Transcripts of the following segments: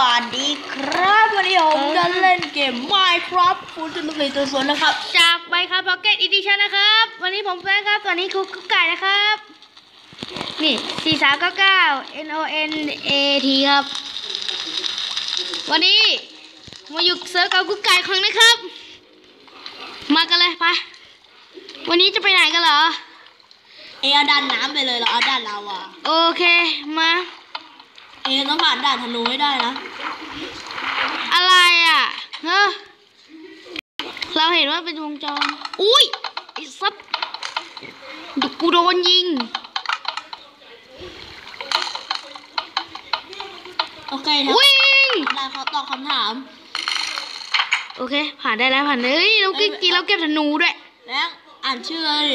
วัสดีครับวันนี้ผมจะเล่นเกม Minecraft ฟูจิลุกเลยตัวสวนนะครับ จากไบครับพ็อกเก็ตอีดิชันนะครับ วันนี้ผมแฟนครับตอนนี้คุกกุ๊กไก่นะครับ นี่สี่สามเก้าเก้า N O N A T ครับ วันนี้มาอยู่เซิร์ฟกับกุ๊กไก่ครั้งนะครับ มากันเลยไปวันนี้จะไปไหนกันเหรอ เอเอาด้านน้ำไปเลยเราเอาด้านเราอะโอเคมา เอต้องผ่านด่านธนูให้ได้นะ อะไรอะเฮ้อเราเห็นว่าเป็นวงจร อุ้ยไอ้ซับดูกูโดนยิง โอเคครับวิ่งได้เขาตอบคำถาม โอเค ผ่านได้แล้วผ่านเลยเฮ้ยเราเก็บเอ้ยกีเราเก็บธนูด้วย แล้วอ่านชื่อเลย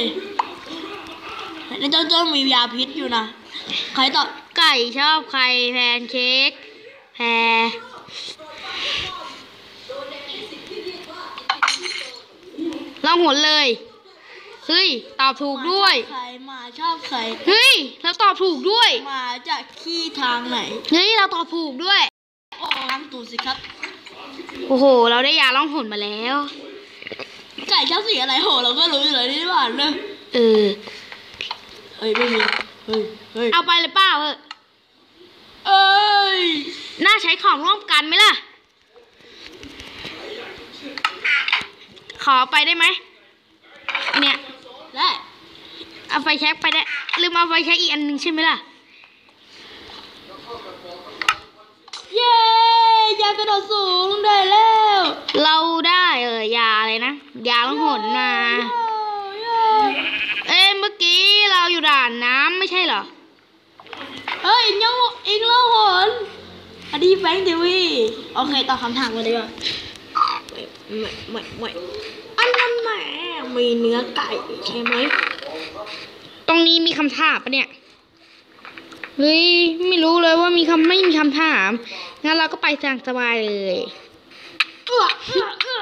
ในเจ้าเจ้ามียาพิษอยู่นะ ใครตอบไก่ชอบใครแพนเค้กแพรเราหนเลย เฮ้ย ตอบถูกด้วย ใครหมาชอบใครเฮ้ย เราตอบถูกด้วยหมาจากขี้ทางไหน เฮ้ย เราตอบถูกด้วยโอ้ล้างตูดสิครับ โอ้โห เราได้ยาล่องหนมาแล้ว ไก่ชอบสีอะไรโห เราก็รู้อยู่เลยนี่หว่าเนอะเออ เฮ้ยไม่มีเฮ้ยเฮ้ยเอาไปเลยเปล่าเออเอ้ยน่าใช้ของร่วมกันไหมล่ะ ขอไปได้ไหมอันเนี่ยได้เอาไฟแช็กไปได้ลืมเอาไฟแช็กอีกอันหนึ่งใช่ไหมล่ะ เย้ยากระโดดสูงได้แล้ว เราได้เออยาอะไรนะ ยาล่องหนมาเย้เอ้ยเมื่อกี้เราอยู่ด่านน้ำไม่ใช่เหรอ เฮ้ยยังอีกแล้วหนอดีแฟงทีวีโอเคตอบคำถามมาดีกว่าไม่ไม่ไม่ไม่อันนั้นแหมมีเนื้อไก่ใช่ไหม ตรงนี้มีคำถามปะเนี่ยเฮ้ยไม่รู้เลยว่ามีคำไม่มีคำถาม งั้นเราก็ไปทางสบายเลย เอื้อเอื้อเอื้อ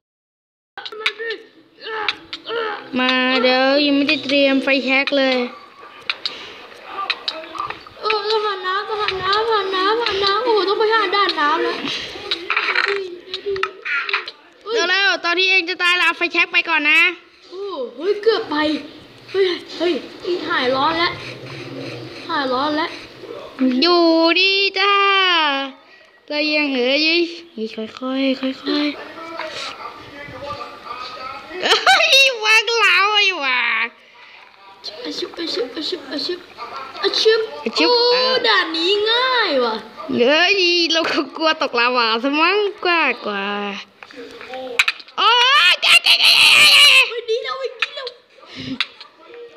มาเดี๋ยวยังไม่ได้เตรียมไฟแช็กเลยเออต้องผ่านน้ำต้องผ่านน้ำผ่านน้ำผ่านน้ำโอ้โหต้องไปหาด้านน้ำแล้วเดี๋ยวแล้วตอนที่เองจะตายเราเอาไฟแช็กไปก่อนนะโอ้เฮ้ยเกือบไปเฮ้ยเฮ้ยอีหายร้อนแล้วหายร้อนแล้วอยู่ดีจ้าเรายังเอ๋ยยี่ค่อยค่อยค่อยค่อยๆเอ้ยวางเหลาไอ้หว่า อา ชิบอาชิบอาชิบอาชิบอาชิบอาชิบ โอ้อะด่านนี้ง่ายว่ะเอ้ยเราก็กลัวตกลาวาซะมั้งกว่ากว่าโอ้ยเจ๊เจ๊เจ๊เจ๊เจ๊เฮ้ยดีแล้วเฮ้ยดีแล้ว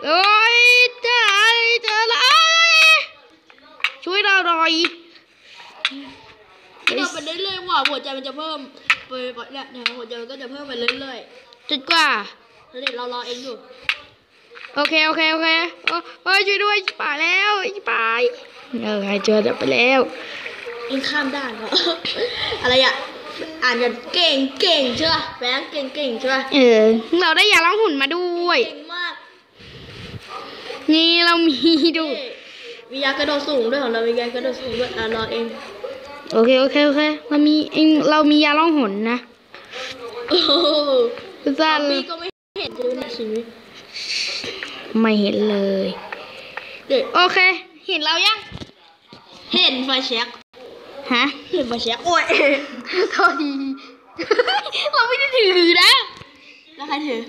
โอ้ยเจอเจอแล้วช่วยเราหน่อยเราไปเรื่อยๆว่ะหัวใจมันจะเพิ่มไปไปเนี่ยเนี่ยหัวใจมันก็จะเพิ่มไปเรื่อยจนกว่าๆแล้วเดี๋ยวเรารอเองอยู่ โอเคโอเคโอเคโอ้โอ้ยช่วยด้วยป่าแล้วป่ายเออใครเจอจะไปแล้วเองข้ามด่านเหรออะไรอะอ่านกันเก่งเก่งใช่ป่ะแบงค์เก่งเก่งใช่ป่ะเออเราได้ยาล้างหุ่นมาด้วยเก่งมากนี่เรามีดูเท่มียากระโดดสูงด้วยของเรามียากระโดดสูงด้วยอะรอเองโอเคโอเคโอเคเรามีเองเรามียาล่องหนนะโอ้โหซาพี่ก็ไม่เห็นเลยในชีวิต ไม่เห็นเลยเด็กโอเค เห็นเรายังเห็นไฟแช็กฮะเห็นไฟแช็กโอ้ยโทษทีเราไม่ได้ถือนะ แล้วใครถือ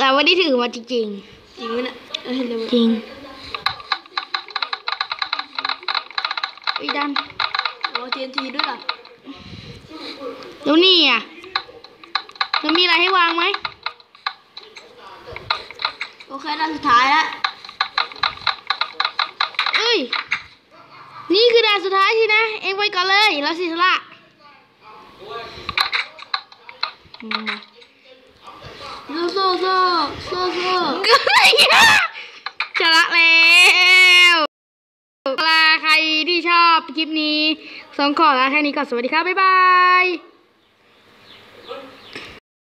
เราไม่ได้ถือมาจริงจริงไหมเนี่ยเออเห็นเลยๆจริงอีดันรอเทียนทีด้วยล่ะแล้วนี่อะแล้วมีอะไรให้วางไหม โอเคด้านสุดท้ายแล้วเอ้ย นี่คือด่านสุดท้ายทีนะ เองไปก่อนเลยแล้วสิสละมาโซ่โซ่โซ่โซ่ชนะแล้วลาใครที่ชอบคลิปนี้สองขอลาแค่นี้ก่อนสวัสดีครับ บ๊ายบาย